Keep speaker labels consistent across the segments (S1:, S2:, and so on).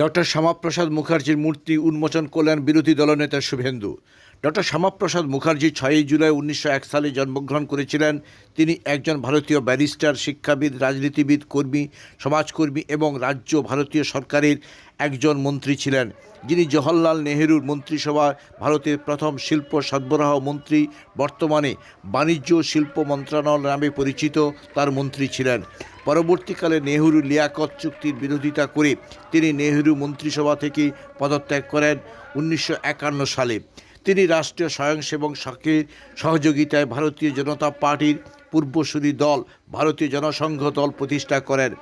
S1: Doctor Shyamaprasad মুখার্জির মূর্তি উন্মোচন করলেন বিরোধী দলনেতা শুভেন্দু। ডক্টর শ্যামাপ্রসাদ মুখার্জি ছয়ই জুলাই উনিশশো এক সালে জন্মগ্রহণ করেছিলেন। তিনি একজন ভারতীয় ব্যারিস্টার, শিক্ষাবিদ, রাজনীতিবিদ, কর্মী, সমাজকর্মী এবং রাজ্য ভারতীয় সরকারের একজন মন্ত্রী ছিলেন। যিনি জওহরলাল নেহেরুর মন্ত্রিসভা, ভারতের প্রথম শিল্প সরবরাহ মন্ত্রী, বর্তমানে বাণিজ্য শিল্প মন্ত্রণালয় নামে পরিচিত তার মন্ত্রী ছিলেন। পরবর্তীকালে নেহেরু লিয়াকত চুক্তির বিরোধিতা করে তিনি নেহেরু মন্ত্রিসভা থেকে পদত্যাগ করেন উনিশশো একান্ন সালে। তিনি রাষ্ট্রীয় স্বয়ংসেবক সংঘের সহযোগিতায় ভারতীয় জনতা পার্টির পূর্বসূরি দল, ভারতীয় জনসংঘ দল প্রতিষ্ঠা করেন।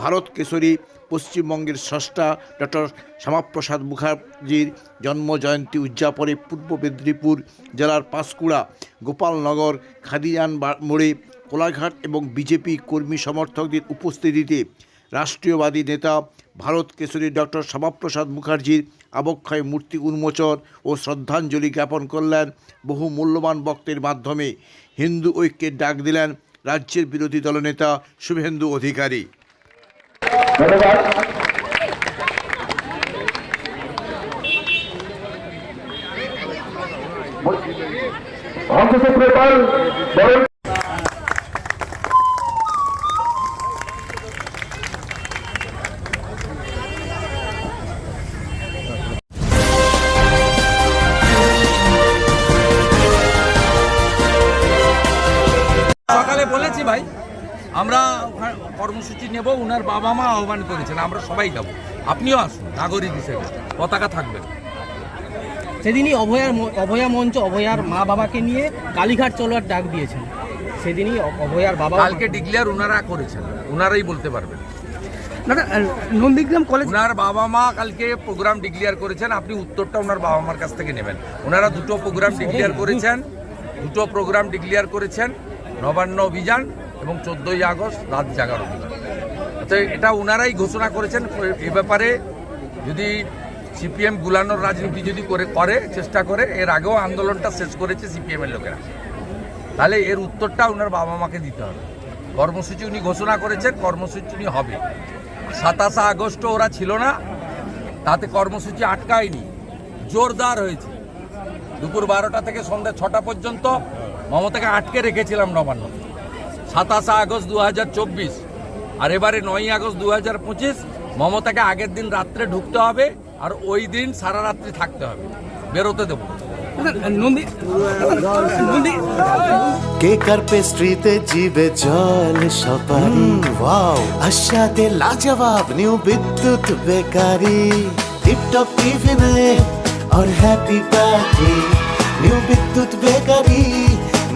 S1: ভারত কেশরী পশ্চিমবঙ্গের স্রষ্টা ডক্টর শ্যামাপ্রসাদ মুখার্জির জন্ম জয়ন্তী উদযাপনে পূর্ব মেদিনীপুর জেলার পাঁশকুড়া, গোপালনগর খাদিয়ান মোড়ে কোলাঘাট এবং বিজেপি কর্মী সমর্থকদের উপস্থিতিতে রাষ্ট্রীয়বাদী নেতা ভারত কেশরী ডক্টর শ্যামাপ্রসাদ মুখার্জির আবক্ষয় মূর্তি উন্মোচন ও শ্রদ্ধাঞ্জলি জ্ঞাপন করলেন বহু মূল্যবান বক্তের মাধ্যমে। হিন্দু ঐক্যের ডাক দিলেন রাজ্যের বিরোধী দলনেতা শুভেন্দু অধিকারী।
S2: সকালে বলেছি ভাই আমরা কর্মসূচি নেব উনার বাবা মা আহ্বান করেছেন আমরা সবাই যাব। আপনিও আসুন নাগরিক হিসেবে পতাকা থাকবে।
S3: সেদিনই অভয়ার অভয়া মঞ্চ অভয়ার মা বাবাকে নিয়ে কালীঘাট চলার ডাক দিয়েছেন। সেদিনই অভয়ার বাবা
S2: কালকে ডিক্লেয়ার উনারা করেছেন উনারাই বলতে পারবেন।
S3: নন্দীগ্রাম কলেজ
S2: উনার বাবা মা কালকে প্রোগ্রাম ডিক্লেয়ার করেছেন আপনি উত্তরটা ওনার বাবা মার কাছ থেকে নেবেন। ওনারা দুটো প্রোগ্রাম ডিক্লেয়ার করেছেন দুটো প্রোগ্রাম ডিক্লেয়ার করেছেন নবান্ন অভিযান এবং চোদ্দোই আগস্ট রাত জাগার অভিযান তো এটা ওনারাই ঘোষণা করেছেন। এ ব্যাপারে যদি সিপিএম গুলানোর রাজনীতি যদি করে করে, চেষ্টা করে, এর আগেও আন্দোলনটা শেষ করেছে সিপিএমের লোকেরা। তাহলে এর উত্তরটা ওনার বাবা মাকে দিতে হবে। কর্মসূচি উনি ঘোষণা করেছেন, কর্মসূচি উনি হবে। সাতাশে আগস্ট ওরা ছিল না, তাতে কর্মসূচি আটকায়নি। জোরদার হয়েছে। দুপুর বারোটা থেকে সন্ধ্যা ছটা পর্যন্ত মমতাকে আটকে রেখেছিলাম নবান্ন। সাতাশে আগস্ট দু হাজার চব্বিশ আর এবারে নয়ই আগস্ট দু হাজার পঁচিশ মমতাকে আগের দিন রাত্রে ঢুকতে হবে আর ওই দিন সারা রাত্রি থাকতে হবে। বেরোতে দেবো।
S3: কেক
S4: আর পেস্ট্রিতে জিবে জল সপারি? ওয়াও আশাতে লাজবাব নিউ বিদ্যুৎ বেকারি। টিপটপ টিফিনে আর happy party new Bidyut bakery.